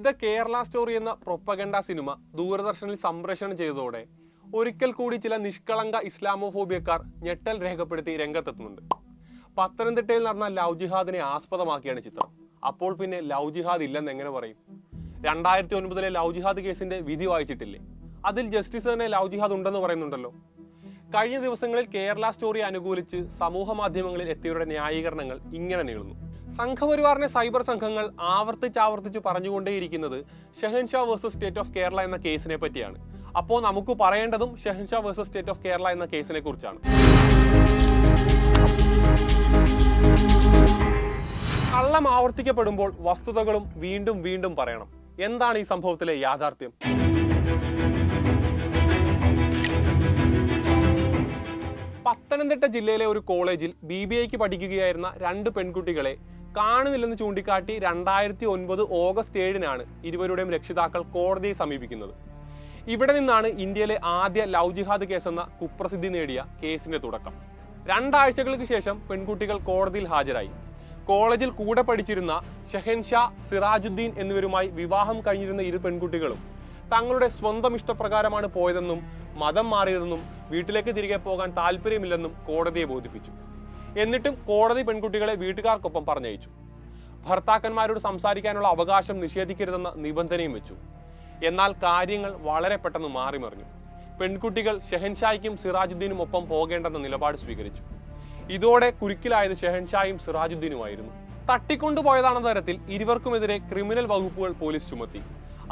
The Kerala story എന്ന propaganda സിനിമ ദൂരദർശനിൽ സംപ്രേഷണം ചെയ്തതോടെ ഒരിക്കൽ കൂടി ചില നിഷ്കളങ്ക ഇസ്ലാമോഫോബിയക്കാർ ഞെട്ടൽ രേഖപ്പെടുത്തി രംഗത്തെത്തുന്നുണ്ട്. പത്തനംതിട്ടയിൽ നടന്ന ലവ് ജിഹാദിനെ ആസ്പദമാക്കിയാണ് ചിത്രം. അപ്പോൾ പിന്നെ ലവ് ജിഹാദ് ഇല്ലെന്ന് എങ്ങനെ പറയും? രണ്ടായിരത്തി ഒൻപതിലെ ലവ് ജിഹാദ് കേസിന്റെ വിധി വായിച്ചിട്ടില്ലേ? അതിൽ ജസ്റ്റിസ് തന്നെ ലവ് ജിഹാദ് ഉണ്ടെന്ന് പറയുന്നുണ്ടല്ലോ. കഴിഞ്ഞ ദിവസങ്ങളിൽ കേരള സ്റ്റോറി അനുകൂലിച്ച് സമൂഹ മാധ്യമങ്ങളിൽ എത്തിയവരുടെ ന്യായീകരണങ്ങൾ ഇങ്ങനെ നീളുന്നു. സംഘപരിവാറിനെ സൈബർ സംഘങ്ങൾ ആവർത്തിച്ചാവർത്തിച്ച് പറഞ്ഞുകൊണ്ടേയിരിക്കുന്നത് Shehansha versus state of Kerala എന്ന കേസിനെ പറ്റിയാണ്. അപ്പോൾ നമുക്ക് പറയേണ്ടതും Shehansha versus state of Kerala എന്ന കേസിനെ കുറിച്ചാണ്. കള്ളം ആവർത്തിക്കപ്പെടുമ്പോൾ വസ്തുതകളും വീണ്ടും വീണ്ടും പറയണം. എന്താണ് ഈ സംഭവത്തിലെ യാഥാർത്ഥ്യം? പത്തനംതിട്ട ജില്ലയിലെ ഒരു കോളേജിൽ ബി ബി ഐക്ക് പഠിക്കുകയായിരുന്ന രണ്ട് പെൺകുട്ടികളെ കാണുന്നില്ലെന്ന് ചൂണ്ടിക്കാട്ടി രണ്ടായിരത്തി ഒൻപത് ഓഗസ്റ്റ് ഏഴിനാണ് ഇരുവരുടെയും രക്ഷിതാക്കൾ കോടതിയെ സമീപിക്കുന്നത്. ഇവിടെ നിന്നാണ് ഇന്ത്യയിലെ ആദ്യ ലവ് ജിഹാദ് കേസെന്ന കുപ്രസിദ്ധി നേടിയ കേസിന്റെ തുടക്കം. രണ്ടാഴ്ചകൾക്ക് ശേഷം പെൺകുട്ടികൾ കോടതിയിൽ ഹാജരായി. കോളേജിൽ കൂടെ പഠിച്ചിരുന്ന ഷെഹൻഷാ സിറാജുദ്ദീൻ എന്നിവരുമായി വിവാഹം കഴിഞ്ഞിരുന്ന ഇരു പെൺകുട്ടികളും തങ്ങളുടെ സ്വന്തം ഇഷ്ടപ്രകാരമാണ് പോയതെന്നും മതം മാറിയതെന്നും വീട്ടിലേക്ക് തിരികെ പോകാൻ താല്പര്യമില്ലെന്നും കോടതിയെ ബോധിപ്പിച്ചു. എന്നിട്ടും കോടതി പെൺകുട്ടികളെ വീട്ടുകാർക്കൊപ്പം പറഞ്ഞയച്ചു. ഭർത്താക്കന്മാരോട് സംസാരിക്കാനുള്ള അവകാശം നിഷേധിക്കരുതെന്ന നിബന്ധനയും വെച്ചു. എന്നാൽ കാര്യങ്ങൾ വളരെ പെട്ടെന്ന് മാറിമറിഞ്ഞു. പെൺകുട്ടികൾ ഷെഹൻഷായ്ക്കും സിറാജുദ്ദീനും ഒപ്പം പോകേണ്ടെന്ന നിലപാട് സ്വീകരിച്ചു. ഇതോടെ കുരുക്കിലായത് ഷെഹൻഷായും സിറാജുദ്ദീനുമായിരുന്നു. തട്ടിക്കൊണ്ടുപോയതാണെന്ന തരത്തിൽ ഇരുവർക്കുമെതിരെ ക്രിമിനൽ വകുപ്പുകൾ പോലീസ് ചുമത്തി.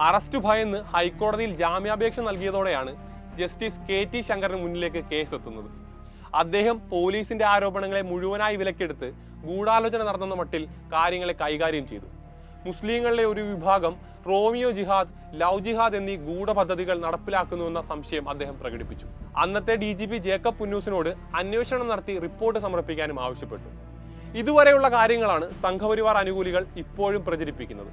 അറസ്റ്റ് ഭയന്ന് ഹൈക്കോടതിയിൽ ജാമ്യാപേക്ഷ നൽകിയതോടെയാണ് ജസ്റ്റിസ് കെ ടി ശങ്കറിന് മുന്നിലേക്ക് കേസ് എത്തുന്നത് അദ്ദേഹം പോലീസിന്റെ ആരോപണങ്ങളെ മുഴുവനായി വിലക്കെടുത്ത് ഗൂഢാലോചന നടന്നെന്ന മട്ടിൽ കാര്യങ്ങളെ കൈകാര്യം ചെയ്തു. മുസ്ലിങ്ങളിലെ ഒരു വിഭാഗം റോമിയോ ജിഹാദ് ലവ് ജിഹാദ് എന്നീ ഗൂഢപദ്ധതികൾ നടപ്പിലാക്കുന്നുവെന്ന സംശയം അദ്ദേഹം പ്രകടിപ്പിച്ചു. അന്നത്തെ ഡി ജി പി ജേക്കബ് പുന്നൂസിനോട് അന്വേഷണം നടത്തി റിപ്പോർട്ട് സമർപ്പിക്കാനും ആവശ്യപ്പെട്ടു. ഇതുവരെയുള്ള കാര്യങ്ങളാണ് സംഘപരിവാർ അനുകൂലികൾ ഇപ്പോഴും പ്രചരിപ്പിക്കുന്നത്.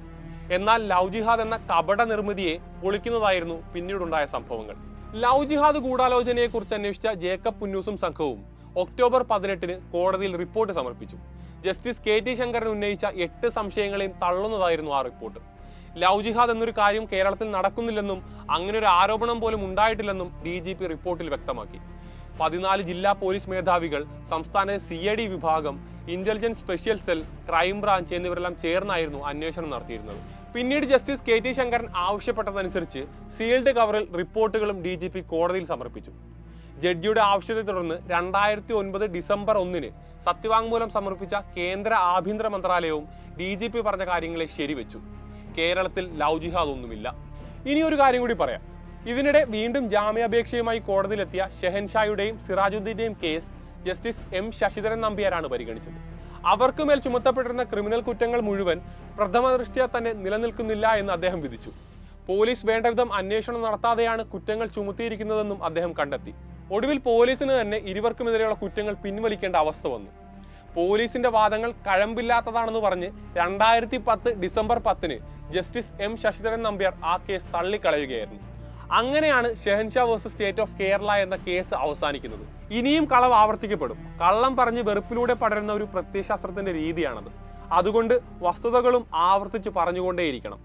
എന്നാൽ ലവ് ജിഹാദ് എന്ന കപട നിർമ്മിതിയെ പൊളിക്കുന്നതായിരുന്നു പിന്നീടുണ്ടായ സംഭവങ്ങൾ. ലവ് ജിഹാദ് ഗൂഢാലോചനയെ കുറിച്ച് അന്വേഷിച്ച ജേക്കബ് പുന്നൂസും സംഘവും ഒക്ടോബർ പതിനെട്ടിന് കോടതിയിൽ റിപ്പോർട്ട് സമർപ്പിച്ചു. ജസ്റ്റിസ് കെ ടി ശങ്കരൻ ഉന്നയിച്ച എട്ട് സംശയങ്ങളെയും തള്ളുന്നതായിരുന്നു ആ റിപ്പോർട്ട്. ലവ് ജിഹാദ് എന്നൊരു കാര്യം കേരളത്തിൽ നടക്കുന്നില്ലെന്നും അങ്ങനെ ഒരു ആരോപണം പോലും ഉണ്ടായിട്ടില്ലെന്നും ഡി ജി പി റിപ്പോർട്ടിൽ വ്യക്തമാക്കി. പതിനാല് ജില്ലാ പോലീസ് മേധാവികൾ സംസ്ഥാന സി എ ഡി വിഭാഗം intelligence special cell crime branch എന്നിവരെല്ലാം ചേർന്നായിരുന്നു അന്വേഷണം നടത്തിയിരുന്നത്. പിന്നീട് ജസ്റ്റിസ് കെ ടി ശങ്കരൻ ആവശ്യപ്പെട്ടതനുസരിച്ച് സീൽഡ് കവറിൽ റിപ്പോർട്ടുകളും ഡി ജി പി കോടതിയിൽ സമർപ്പിച്ചു. ജഡ്ജിയുടെ ആവശ്യത്തെ തുടർന്ന് രണ്ടായിരത്തി ഒൻപത് ഡിസംബർ ഒന്നിന് സത്യവാങ്മൂലം സമർപ്പിച്ച കേന്ദ്ര ആഭ്യന്തര മന്ത്രാലയവും ഡി ജി പി പറഞ്ഞ കാര്യങ്ങളെ ശരിവെച്ചു. കേരളത്തിൽ ലവ് ജിഹാദ് ഒന്നുമില്ല ഇനി ഒരു കാര്യം കൂടി പറയാം. ഇതിനിടെ വീണ്ടും ജാമ്യാപേക്ഷയുമായി കോടതിയിലെത്തിയ ഷെഹൻഷായുടെയും സിറാജുദ്ദീന്റെയും കേസ് ജസ്റ്റിസ് എം ശശിധരൻ നമ്പ്യാരാണ് പരിഗണിച്ചത്. അവർക്കുമേൽ ചുമത്തപ്പെട്ടിരുന്ന ക്രിമിനൽ കുറ്റങ്ങൾ മുഴുവൻ പ്രഥമ ദൃഷ്ട്യാ തന്നെ നിലനിൽക്കുന്നില്ല എന്ന് അദ്ദേഹം വിധിച്ചു. പോലീസ് വേണ്ടവിധം അന്വേഷണം നടത്താതെയാണ് കുറ്റങ്ങൾ ചുമത്തിയിരിക്കുന്നതെന്നും അദ്ദേഹം കണ്ടെത്തി. ഒടുവിൽ പോലീസിന് തന്നെ ഇരുവർക്കുമെതിരെയുള്ള കുറ്റങ്ങൾ പിൻവലിക്കേണ്ട അവസ്ഥ വന്നു. പോലീസിന്റെ വാദങ്ങൾ കഴമ്പില്ലാത്തതാണെന്ന് പറഞ്ഞ് രണ്ടായിരത്തി പത്ത് ഡിസംബർ പത്തിന് ജസ്റ്റിസ് എം ശശിധരൻ നമ്പ്യാർ ആ കേസ് തള്ളിക്കളയുകയായിരുന്നു. അങ്ങനെയാണ് Shehansha versus state of Kerala എന്ന കേസ് അവസാനിക്കുന്നത്. ഇനിയും കളവ് ആവർത്തിക്കപ്പെടും. കള്ളം പറഞ്ഞ് വെറുപ്പിലൂടെ പടരുന്ന ഒരു പ്രത്യയശാസ്ത്രത്തിന്റെ രീതിയാണത്. അതുകൊണ്ട് വസ്തുതകളും ആവർത്തിച്ച് പറഞ്ഞുകൊണ്ടേയിരിക്കണം.